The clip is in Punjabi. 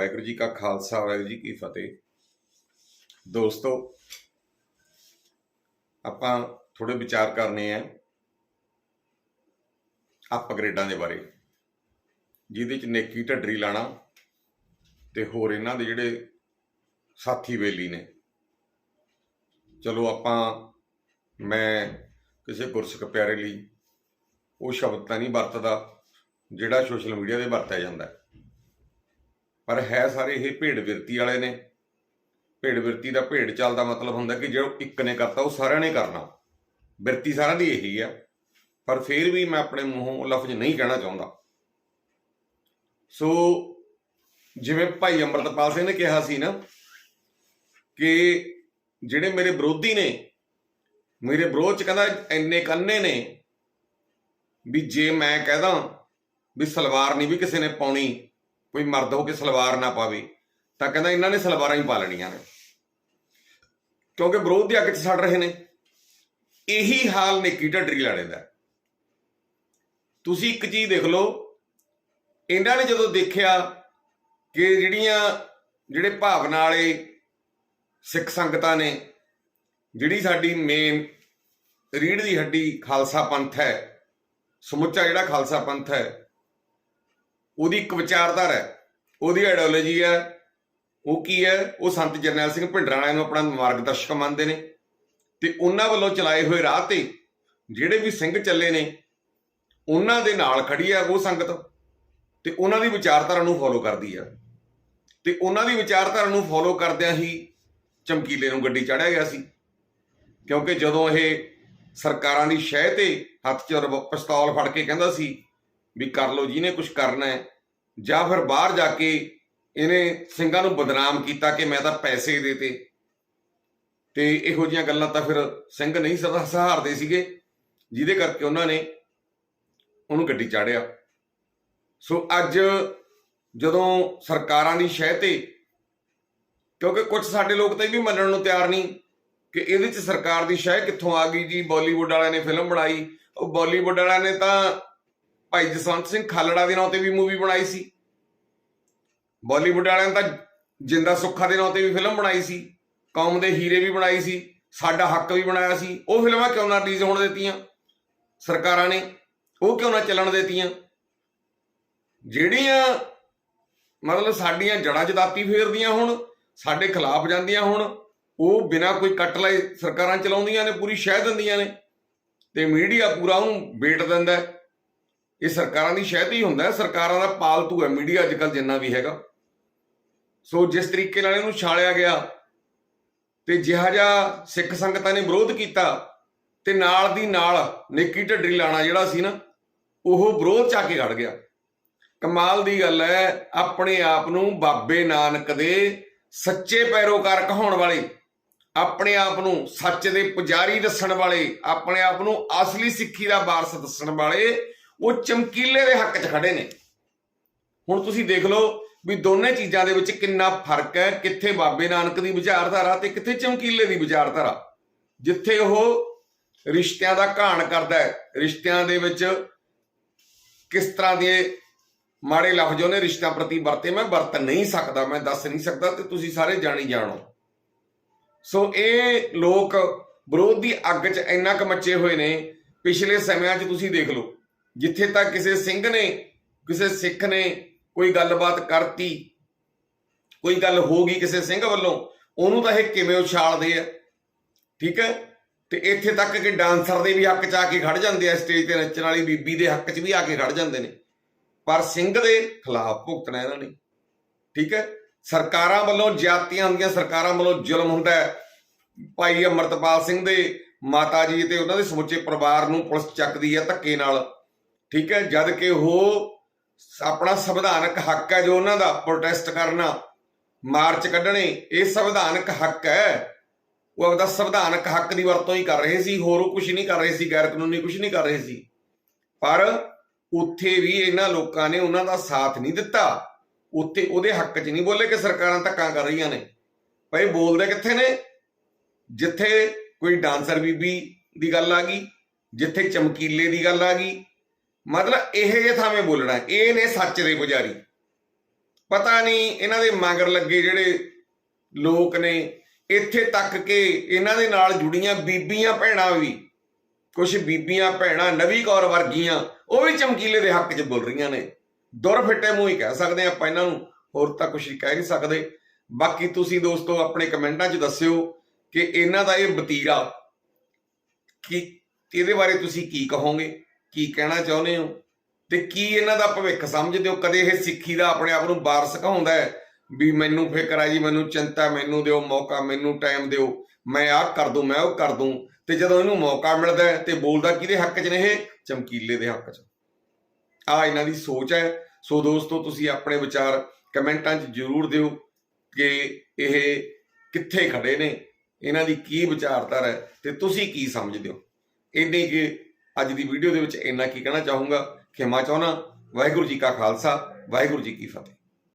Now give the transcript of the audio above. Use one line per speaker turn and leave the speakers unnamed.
ਵਾਹਿਗੁਰੂ ਜੀ ਕਾ ਖਾਲਸਾ, ਵਾਹਿਗੁਰੂ ਜੀ ਕੀ ਫਤਿਹ। ਦੋਸਤੋ, ਆਪਾਂ ਥੋੜੇ ਵਿਚਾਰ ਕਰਨੇ ਆ ਅਪਗ੍ਰੇਡਾਂ ਦੇ ਬਾਰੇ। ਜਿਹਦੇ ਚ ਨੇਕੀ ਢੱਡਰੀ ਲਾਣਾ ਤੇ ਹੋਰ ਇਹਨਾਂ ਦੇ ਜਿਹੜੇ ਸਾਥੀ ਵੇਲੀ ਨੇ। ਚਲੋ ਆਪਾਂ, ਮੈਂ ਕਿਸੇ ਗੁਰਸਿੱਖ ਪਿਆਰੇ ਲਈ ਉਹ ਸ਼ਬਦ ਤਾਂ ਨਹੀਂ ਵਰਤਦਾ, ਜਿਹੜਾ ਸੋਸ਼ਲ ਮੀਡੀਆ ਤੇ ਵਰਤਿਆ ਜਾਂਦਾ। ਹੈ। ਪਰ ਹੈ ਸਾਰੇ ਇਹ ਭੇਡ ਵਿਰਤੀ ਵਾਲੇ ਨੇ। ਭੇਡ ਵਿਰਤੀ ਦਾ ਭੇਡ ਚੱਲਦਾ ਮਤਲਬ ਹੁੰਦਾ ਕਿ ਜਿਹੜਾ ਇੱਕ ਨੇ ਕਰਤਾ, ਉਹ ਸਾਰਿਆਂ ਨੇ ਕਰਨਾ। ਵਿਰਤੀ ਸਾਰਿਆਂ ਦੀ ਇਹੀ ਆ। ਪਰ ਫਿਰ ਵੀ ਮੈਂ ਆਪਣੇ ਮੂੰਹੋਂ ਲਫ਼ਜ਼ ਨਹੀਂ ਕਹਿਣਾ ਚਾਹੁੰਦਾ। ਸੋ ਜਿਵੇਂ ਭਾਈ ਅੰਮ੍ਰਿਤਪਾਲ ਸਿੰਘ ਨੇ ਕਿਹਾ ਸੀ ਨਾ ਕਿ ਜਿਹੜੇ ਮੇਰੇ ਵਿਰੋਧੀ ਨੇ, ਮੇਰੇ ਵਿਰੋਧ ਚ ਕਹਿੰਦਾ ਇੰਨੇ ਕੰਨੇ ਨੇ ਵੀ ਜੇ ਮੈਂ ਕਹਦਾ ਵੀ ਸਲਵਾਰ ਨਹੀਂ ਵੀ ਕਿਸੇ ਨੇ ਪਾਉਣੀ ਕੋਈ ਮਰਦ ਹੋ ਕੇ ਸਲਵਾਰ ਨਾ ਪਾਵੇ, ਤਾਂ ਕਹਿੰਦਾ ਇਹਨਾਂ ਨੇ ਸਲਵਾਰਾਂ ਹੀ ਪਾ ਲੈਣੀਆਂ ਨੇ। ਕਿਉਂਕਿ ਵਿਰੋਧ ਦੀ ਅੱਗ 'ਚ ਸੜ ਰਹੇ ਨੇ। ਇਹੀ ਹਾਲ ਨੇਕੀ ਢੱਡਰੀ ਲਾੜੇ ਦਾ। ਤੁਸੀਂ ਇੱਕ ਚੀਜ਼ ਦੇਖ ਲਓ, ਇਹਨਾਂ ਨੇ ਜਦੋਂ ਦੇਖਿਆ ਕਿ ਜਿਹੜੀਆਂ, ਜਿਹੜੇ ਭਾਵਨਾ ਵਾਲੇ ਸਿੱਖ ਸੰਗਤਾਂ ਨੇ, ਜਿਹੜੀ ਸਾਡੀ ਮੇਨ ਰੀੜ ਦੀ ਹੱਡੀ ਖਾਲਸਾ ਪੰਥ ਹੈ, ਸਮੁੱਚਾ ਜਿਹੜਾ ਖਾਲਸਾ ਪੰਥ ਹੈ ਉਹਦੀ ਇੱਕ ਵਿਚਾਰਧਾਰਾ ਹੈ, ਉਹਦੀ ਆਈਡੀਓਲੋਜੀ ਹੈ, ਉਹ ਕੀ ਹੈ? ਉਹ ਸੰਤ ਜਰਨੈਲ ਸਿੰਘ ਭਿੰਡਰਾਂ ਨੂੰ ਆਪਣਾ ਮਾਰਗਦਰਸ਼ਕ ਮੰਨਦੇ ਨੇ ਤੇ ਉਹਨਾਂ ਵੱਲੋਂ ਚਲਾਏ ਹੋਏ ਰਾਹ ਤੇ ਜਿਹੜੇ ਵੀ ਸਿੰਘ ਚੱਲੇ ਨੇ, ਉਹਨਾਂ ਦੇ ਨਾਲ ਖੜੀ ਹੈ ਉਹ ਸੰਗਤ ਤੇ ਉਹਨਾਂ ਦੀ ਵਿਚਾਰਧਾਰਾ ਨੂੰ ਫੋਲੋ ਕਰਦੀ ਹੈ। ਤੇ ਉਹਨਾਂ ਦੀ ਵਿਚਾਰਧਾਰਾ ਨੂੰ ਫੋਲੋ ਕਰਦਿਆਂ ਹੀ ਚਮਕੀਲੇ ਨੂੰ ਗੱਡੀ ਚੜਿਆ ਗਿਆ ਸੀ। ਕਿਉਂਕਿ ਜਦੋਂ ਇਹ ਸਰਕਾਰਾਂ ਦੀ ਸ਼ਹਿ ਤੇ ਹੱਥ 'ਚ ਪਿਸਤੌਲ ਫੜ ਕੇ ਕਹਿੰਦਾ ਸੀ ਵੀ ਕਰ ਲਓ, ਜਿਹਨੇ ਕੁਝ ਕਰਨਾ ਹੈ, ਜਾਂ ਫਿਰ ਬਾਹਰ ਜਾ ਕੇ ਇਹਨੇ ਸਿੰਘਾਂ ਨੂੰ ਬਦਨਾਮ ਕੀਤਾ ਕਿ ਮੈਂ ਤਾਂ ਪੈਸੇ ਦੇਤੇ। ਤੇ ਇਹੋ ਜੀਆਂ ਗੱਲਾਂ ਤਾਂ ਫਿਰ ਸਿੰਘ ਨਹੀਂ ਸਦਾ ਸਹਾਰਦੇ ਸੀਗੇ, ਜਿਹਦੇ ਕਰਕੇ ਉਹਨਾਂ ਨੇ ਉਹਨੂੰ ਗੱਡੀ ਚਾੜਿਆ ਸੋ ਅੱਜ ਜਦੋਂ ਸਰਕਾਰਾਂ ਦੀ ਸ਼ਹਿ ਤੇ, ਕਿਉਂਕਿ ਕੁਝ ਸਾਡੇ ਲੋਕ ਤਾਂ ਇਹ ਵੀ ਮੰਨਣ ਨੂੰ ਤਿਆਰ ਨਹੀਂ ਕਿ ਇਹਦੇ 'ਚ ਸਰਕਾਰ ਦੀ ਸ਼ਹਿ ਕਿੱਥੋਂ ਆ ਗਈ ਜੀ? ਬਾਲੀਵੁੱਡ ਵਾਲਿਆਂ ਨੇ ਫਿਲਮ ਬਣਾਈ। ਉਹ ਬਾਲੀਵੁੱਡ ਵਾਲਿਆਂ ਨੇ ਤਾਂ ਭਾਈ ਜਸਵੰਤ ਸਿੰਘ ਖਾਲੜਾ ਦੇ ਨਾਂ ਤੇ ਵੀ ਮੂਵੀ ਬਣਾਈ ਸੀ। ਬਾਲੀਵੁੱਡ ਵਾਲਿਆਂ ਨੇ ਤਾਂ ਜਿੰਦਾ ਸੁੱਖਾ ਦੇ ਨਾਂ ਤੇ ਵੀ ਫਿਲਮ ਬਣਾਈ ਸੀ। ਕੌਮ ਦੇ ਹੀਰੇ ਵੀ ਬਣਾਈ ਸੀ। ਸਾਡਾ ਹੱਕ ਵੀ ਬਣਾਇਆ ਸੀ। ਉਹ ਫਿਲਮਾਂ ਕਿਉਂ ਨਾ ਰਿਲੀਜ਼ ਹੋਣ ਦਿੱਤੀਆਂ? ਸਰਕਾਰਾਂ ਨੇ ਉਹ ਕਿਉਂ ਨਾ ਚੱਲਣ ਦਿੱਤੀਆਂ? ਜਿਹੜੀਆਂ ਮਤਲਬ ਸਾਡੀਆਂ ਜੜਾਂ ਜਦਾਤੀ ਫੇਰਦੀਆਂ ਹੁਣ, ਸਾਡੇ ਖਿਲਾਫ ਜਾਂਦੀਆਂ ਹੁਣ, ਉਹ ਬਿਨਾਂ ਕੋਈ ਕੱਟ ਲਏ ਸਰਕਾਰਾਂ ਚਲਾਉਂਦੀਆਂ ਨੇ, ਪੂਰੀ ਸ਼ਹਿ ਦਿੰਦੀਆਂ ਨੇ ਤੇ ਮੀਡੀਆ ਪੂਰਾ ਉਹਨੂੰ ਵੇਟ ਦਿੰਦਾ ਇਹ ਸਰਕਾਰਾਂ ਦੀ ਸ਼ਹਿ ਹੀ ਹੁੰਦਾ ਸਰਕਾਰਾਂ ਦਾ ਪਾਲਤੂ ਹੈ। ਮੀਡੀਆ ਅੱਜਕੱਲ ਜਿੰਨਾ ਵੀ ਹੈਗਾ। ਸੋ ਜਿਸ ਤਰੀਕੇ ਨਾਲ ਇਹਨੂੰ ਛਾਲਿਆ ਗਿਆ ਤੇ ਜਿਹਾ ਜਿਹਾ ਸਿੱਖ ਸੰਗਤਾਂ ਨੇ ਵਿਰੋਧ ਕੀਤਾ ਤੇ ਨਾਲ ਦੀ ਨਾਲ ਨੇਕੀ ਢੱਡਰੀ ਲਾਣਾ ਜਿਹੜਾ ਸੀ ਨਾ, ਉਹ ਵਿਰੋਧ ਚ ਆ ਕੇ ਖੜ ਗਿਆ। ਕਮਾਲ ਦੀ ਗੱਲ ਹੈ, ਆਪਣੇ ਆਪ ਨੂੰ ਬਾਬੇ ਨਾਨਕ ਦੇ ਸੱਚੇ ਪੈਰੋਕਾਰ ਕਹਾਉਣ ਵਾਲੇ, ਆਪਣੇ ਆਪ ਨੂੰ ਸੱਚ ਦੇ ਪੁਜਾਰੀ ਦੱਸਣ ਵਾਲੇ, ਆਪਣੇ ਆਪ ਨੂੰ ਅਸਲੀ ਸਿੱਖੀ ਦਾ ਵਾਰਸ ਦੱਸਣ ਵਾਲੇ ਉਹ ਚਮਕੀਲੇ ਦੇ ਹੱਕ 'ਚ ਖੜੇ ਨੇ। ਹੁਣ ਤੁਸੀਂ ਦੇਖ ਲਓ ਵੀ ਦੋਨੇ ਚੀਜ਼ਾਂ ਦੇ ਵਿੱਚ ਕਿੰਨਾ ਫ਼ਰਕ ਹੈ, ਕਿੱਥੇ ਬਾਬੇ ਨਾਨਕ ਦੀ ਵਿਚਾਰਧਾਰਾ ਤੇ ਕਿੱਥੇ ਚਮਕੀਲੇ ਦੀ ਵਿਚਾਰਧਾਰਾ। ਜਿੱਥੇ ਉਹ ਰਿਸ਼ਤਿਆਂ ਦਾ ਘਾਣ ਕਰਦਾ ਹੈ, ਰਿਸ਼ਤਿਆਂ ਦੇ ਵਿੱਚ ਕਿਸ ਤਰ੍ਹਾਂ ਦੇ ਮਾੜੇ ਲਫ਼ਜ਼ ਉਹਨੇ ਰਿਸ਼ਤਿਆਂ ਪ੍ਰਤੀ ਵਰਤੇ। ਮੈਂ ਵਰਤ ਨਹੀਂ ਸਕਦਾ, ਮੈਂ ਦੱਸ ਨਹੀਂ ਸਕਦਾ ਤੇ ਤੁਸੀਂ ਸਾਰੇ ਜਾਣੀ ਜਾਣੋ। ਸੋ ਇਹ ਲੋਕ ਵਿਰੋਧ ਦੀ ਅੱਗ 'ਚ ਇੰਨਾ ਕੁ ਮੱਚੇ ਹੋਏ ਨੇ, ਪਿਛਲੇ ਸਮਿਆਂ 'ਚ ਤੁਸੀਂ ਦੇਖ ਲਓ। ਜਿੱਥੇ ਤੱਕ ਕਿਸੇ ਸਿੰਘ ਨੇ, ਕਿਸੇ ਸਿੱਖ ਨੇ ਕੋਈ ਗੱਲਬਾਤ ਕਰਤੀ, ਕੋਈ ਗੱਲ ਹੋ ਗਈ ਕਿਸੇ ਸਿੰਘ ਵੱਲੋਂ, ਉਹਨੂੰ ਤਾਂ ਇਹ ਕਿਵੇਂ ਉਛਾਲਦੇ ਆ? ਠੀਕ ਹੈ? ਤੇ ਇੱਥੇ ਤੱਕ ਕਿ ਡਾਂਸਰ ਦੇ ਵੀ ਹੱਕ 'ਚ ਆ ਕੇ ਖੜ ਜਾਂਦੇ ਆ ਸਟੇਜ ਤੇ ਨੱਚਣ ਵਾਲੀ ਬੀਬੀ ਦੇ ਹੱਕ 'ਚ ਵੀ ਆ ਕੇ ਖੜ ਜਾਂਦੇ ਨੇ। ਪਰ ਸਿੰਘ ਦੇ ਖਿਲਾਫ ਭੁਗਤਣਾ ਇਹਨਾਂ ਨੇ। ਠੀਕ ਹੈ? ਸਰਕਾਰਾਂ ਵੱਲੋਂ ਜਾਤੀਆਂ ਹੁੰਦੀਆਂ ਸਰਕਾਰਾਂ ਵੱਲੋਂ ਜ਼ੁਲਮ ਹੁੰਦਾ ਹੈ। ਭਾਈ ਅਮਰਤਪਾਲ ਸਿੰਘ ਦੇ ਮਾਤਾ ਜੀ ਤੇ ਉਹਨਾਂ ਦੇ ਸਮੁੱਚੇ ਪਰਿਵਾਰ ਨੂੰ ਪੁਲਿਸ ਚੱਕਦੀ ਹੈ ਧੱਕੇ ਨਾਲ। ਠੀਕ ਹੈ, ਜਦ ਕਿ ਉਹ ਆਪਣਾ ਸੰਵਿਧਾਨਕ ਹੱਕ ਹੈ ਜੋ ਉਹਨਾਂ ਦਾ ਪ੍ਰੋਟੈਸਟ ਕਰਨਾ, ਮਾਰਚ ਕੱਢਣੇ, ਇਹ ਸੰਵਿਧਾਨਕ ਹੱਕ ਹੈ। ਉਹ ਆਪਦਾ ਸੰਵਿਧਾਨਕ ਹੱਕ ਦੀ ਵਰਤੋਂ ਹੀ ਕਰ ਰਹੇ ਸੀ, ਹੋਰ ਉਹ ਕੁਝ ਨਹੀਂ ਕਰ ਰਹੇ ਸੀ ਗੈਰ ਕਾਨੂੰਨੀ ਕੁਝ ਨਹੀਂ ਕਰ ਰਹੇ ਸੀ। ਪਰ ਉੱਥੇ ਵੀ ਇਹਨਾਂ ਲੋਕਾਂ ਨੇ ਉਹਨਾਂ ਦਾ ਸਾਥ ਨਹੀਂ ਦਿੱਤਾ। ਉੱਥੇ ਉਹਦੇ ਹੱਕ 'ਚ ਨਹੀਂ ਬੋਲੇ ਕਿ ਸਰਕਾਰਾਂ ਧੱਕਾ ਕਰ ਰਹੀਆਂ ਨੇ। ਭਾਈ, ਬੋਲਦੇ ਕਿੱਥੇ ਨੇ? ਜਿੱਥੇ ਕੋਈ ਡਾਂਸਰ ਬੀਬੀ ਦੀ ਗੱਲ ਆ ਗਈ, ਜਿੱਥੇ ਚਮਕੀਲੇ ਦੀ ਗੱਲ ਆ ਗਈ ਮਤਲਬ ਇਹ ਜੇ ਥਾਵੇਂ ਬੋਲਣਾ, ਇਹ ਨੇ ਸੱਚ ਦੇ ਪੁਜਾਰੀ। ਪਤਾ ਨਹੀਂ ਇਹਨਾਂ ਦੇ ਮਗਰ ਲੱਗੇ ਜਿਹੜੇ ਲੋਕ ਨੇ, ਇੱਥੇ ਤੱਕ ਕਿ ਇਹਨਾਂ ਦੇ ਨਾਲ ਜੁੜੀਆਂ ਬੀਬੀਆਂ ਭੈਣਾਂ ਵੀ ਕੁਝ ਬੀਬੀਆਂ ਭੈਣਾਂ ਨਵੀ ਕੌਰ ਵਰਗੀਆਂ, ਉਹ ਵੀ ਚਮਕੀਲੇ ਦੇ ਹੱਕ 'ਚ ਬੋਲ ਰਹੀਆਂ ਨੇ। ਦੁਰ ਫਿੱਟੇ ਮੂੰਹ ਹੀ ਕਹਿ ਸਕਦੇ ਹਾਂ ਆਪਾਂ ਇਹਨਾਂ ਨੂੰ, ਹੋਰ ਤਾਂ ਕੁਝ ਕਹਿ ਨਹੀਂ ਸਕਦੇ। ਬਾਕੀ ਤੁਸੀਂ ਦੋਸਤੋ ਆਪਣੇ ਕਮੈਂਟਾਂ 'ਚ ਦੱਸਿਓ ਕਿ ਇਹਨਾਂ ਦਾ ਇਹ ਬਤੀਰਾ ਕੀ, ਇਹਦੇ ਬਾਰੇ ਤੁਸੀਂ ਕੀ ਕਹੋਗੇ? ਕੀ ਕਹਿਣਾ ਚਾਹੁੰਦੇ ਹੋ? ਤੇ ਕੀ ਇਹਨਾਂ ਦਾ ਭਵਿੱਖ ਸਮਝਦੇ ਹੋ? ਕਦੇ ਇਹ ਸਿੱਖੀ ਦਾ ਆਪਣੇ ਆਪ ਨੂੰ ਵਾਰਸ ਸਿਖਾਉਂਦਾ ਹੈ ਵੀ ਮੈਨੂੰ ਫਿਕਰ ਹੈ ਜੀ, ਮੈਨੂੰ ਚਿੰਤਾ ਮੈਨੂੰ ਦਿਓ ਮੌਕਾ, ਮੈਨੂੰ ਟਾਈਮ ਦਿਓ। ਮੈਂ ਆਹ ਕਰ ਦੂੰ, ਮੈਂ ਉਹ ਕਰ ਦੂੰ। ਤੇ ਜਦੋਂ ਇਹਨੂੰ ਮੌਕਾ ਮਿਲਦਾ ਹੈ ਤੇ ਬੋਲਦਾ ਕਿਹਦੇ ਹੱਕ 'ਚ ਨੇ ਇਹ? ਚਮਕੀਲੇ ਦੇ ਹੱਕ 'ਚ। ਆ ਇਹਨਾਂ ਦੀ ਸੋਚ ਹੈ। ਸੋ ਦੋਸਤੋ, ਤੁਸੀਂ ਆਪਣੇ ਵਿਚਾਰ ਕਮੈਂਟਾਂ 'ਚ ਜ਼ਰੂਰ ਦਿਓ ਕਿ ਇਹ ਕਿੱਥੇ ਖੜੇ ਨੇ। ਇਹਨਾਂ ਦੀ ਕੀ ਵਿਚਾਰਧਾਰਾ ਹੈ ਤੇ ਤੁਸੀਂ ਕੀ ਸਮਝਦੇ ਹੋ? ਇੰਨੀ ਕਿ ਅੱਜ ਦੀ ਵੀਡੀਓ ਦੇ ਵਿੱਚ ਇੰਨਾ ਕੀ ਕਹਿਣਾ ਚਾਹੂੰਗਾ, ਖਿਮਾ ਚਾਹਣਾ ਵਾਹਿਗੁਰੂ ਜੀ ਕਾ ਖਾਲਸਾ, ਵਾਹਿਗੁਰੂ ਜੀ ਕੀ ਫਤਿਹ।